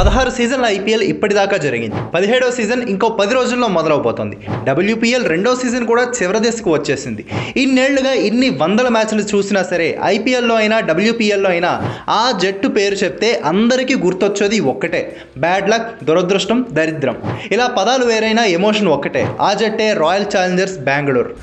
పదహారు సీజన్ల ఐపీఎల్ ఇప్పటిదాకా జరిగింది. పదిహేడో సీజన్ ఇంకో పది రోజుల్లో మొదలవబోతోంది. డబ్ల్యూపీఎల్ రెండో సీజన్ కూడా చివరి దశకు వచ్చేసింది. ఇన్నేళ్ళుగా ఇన్ని వందల మ్యాచ్లు చూసినా సరే ఐపీఎల్లో అయినా డబ్ల్యూపీఎల్లో అయినా ఆ జట్టు పేరు చెప్తే అందరికీ గుర్తొచ్చేది ఒక్కటే. బ్యాడ్ లక్ దురదృష్టం దరిద్రం. ఇలా పదాలు వేరైనా ఎమోషన్ ఒక్కటే. ఆ జట్టే రాయల్ ఛాలెంజర్స్ బెంగళూరు.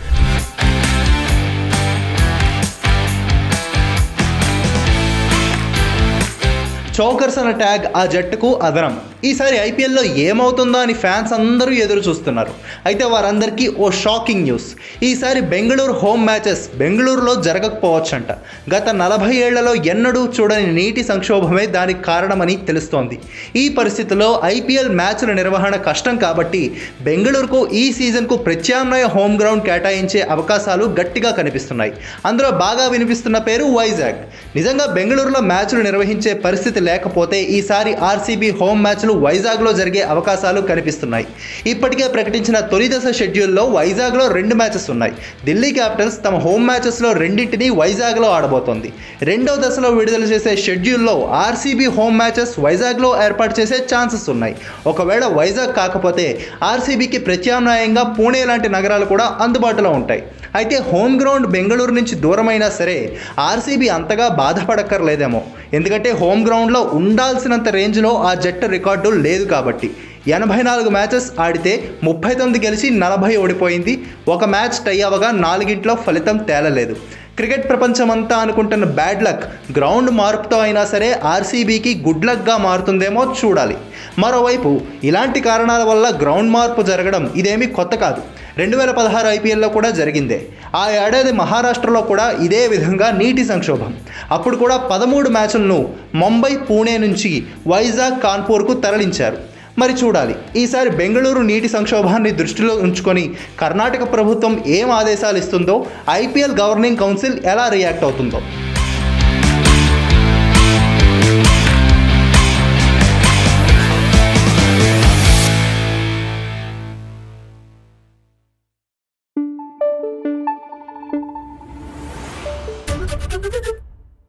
చౌకర్స్ అన్న ట్యాగ్ ఆ జట్టుకు అదనం. ఈసారి ఐపీఎల్లో ఏమవుతుందో అని ఫ్యాన్స్ అందరూ ఎదురు చూస్తున్నారు. అయితే వారందరికీ ఓ షాకింగ్ న్యూస్. ఈసారి బెంగళూరు హోమ్ మ్యాచెస్ బెంగళూరులో జరగకపోవచ్చంట. గత నలభై ఏళ్ళలో ఎన్నడూ చూడని నీటి సంక్షోభమే దానికి కారణమని తెలుస్తోంది. ఈ పరిస్థితిలో ఐపీఎల్ మ్యాచ్ల నిర్వహణ కష్టం కాబట్టి బెంగళూరుకు ఈ సీజన్కు ప్రత్యామ్నాయ హోమ్ గ్రౌండ్ కేటాయించే అవకాశాలు గట్టిగా కనిపిస్తున్నాయి. అందులో బాగా వినిపిస్తున్న పేరు వైజాగ్. నిజంగా బెంగళూరులో మ్యాచ్లు నిర్వహించే పరిస్థితి లేకపోతే ఈసారి ఆర్సీబీ హోమ్ మ్యాచ్లు వైజాగ్లో జరిగే అవకాశాలు కనిపిస్తున్నాయి. ఇప్పటికే ప్రకటించిన తొలి దశ షెడ్యూల్లో వైజాగ్లో రెండు మ్యాచెస్ ఉన్నాయి. ఢిల్లీ క్యాపిటల్స్ తమ హోమ్ మ్యాచెస్లో రెండింటిని వైజాగ్లో ఆడబోతోంది. రెండో దశలో విడుదల చేసే షెడ్యూల్లో ఆర్సీబీ హోమ్ మ్యాచెస్ వైజాగ్లో ఏర్పాటు చేసే ఛాన్సెస్ ఉన్నాయి. ఒకవేళ వైజాగ్ కాకపోతే ఆర్సీబీకి ప్రత్యామ్నాయంగా పూణే లాంటి నగరాలు కూడా అందుబాటులో ఉంటాయి. అయితే హోమ్ గ్రౌండ్ బెంగళూరు నుంచి దూరమైనా సరే ఆర్సీబీ అంతగా బాధపడక్కర్లేదేమో. ఎందుకంటే హోమ్ గ్రౌండ్లో ఉండాల్సినంత రేంజ్లో ఆ జట్టు రికార్డు లేదు కాబట్టి. ఎనభై నాలుగు మ్యాచెస్ ఆడితే ముప్పై తొమ్మిది గెలిచి నలభై ఓడిపోయింది. ఒక మ్యాచ్ టై అవ్వగా నాలుగింట్లో ఫలితం తేలలేదు. క్రికెట్ ప్రపంచమంతా అనుకుంటున్న బ్యాడ్ లక్. గ్రౌండ్ మార్పుతో అయినా సరే ఆర్సీబీకి గుడ్ లక్గా మారుతుందేమో చూడాలి. మరోవైపు ఇలాంటి కారణాల వల్ల గ్రౌండ్ మార్పు జరగడం ఇదేమీ కొత్త కాదు. రెండు వేల పదహారు ఐపీఎల్లో కూడా జరిగిందే. ఆ ఏడాది మహారాష్ట్రలో కూడా ఇదే విధంగా నీటి సంక్షోభం. అప్పుడు కూడా పదమూడు మ్యాచ్లను ముంబై పూణే నుంచి వైజాగ్ కాన్పూర్కు తరలించారు. మరి చూడాలి. ఈసారి బెంగళూరు నీటి సంక్షోభాన్ని దృష్టిలో ఉంచుకొని కర్ణాటక ప్రభుత్వం ఏం ఆదేశాలు ఇస్తుందో ఐపీఎల్ గవర్నింగ్ కౌన్సిల్ ఎలా రియాక్ట్ అవుతుందో.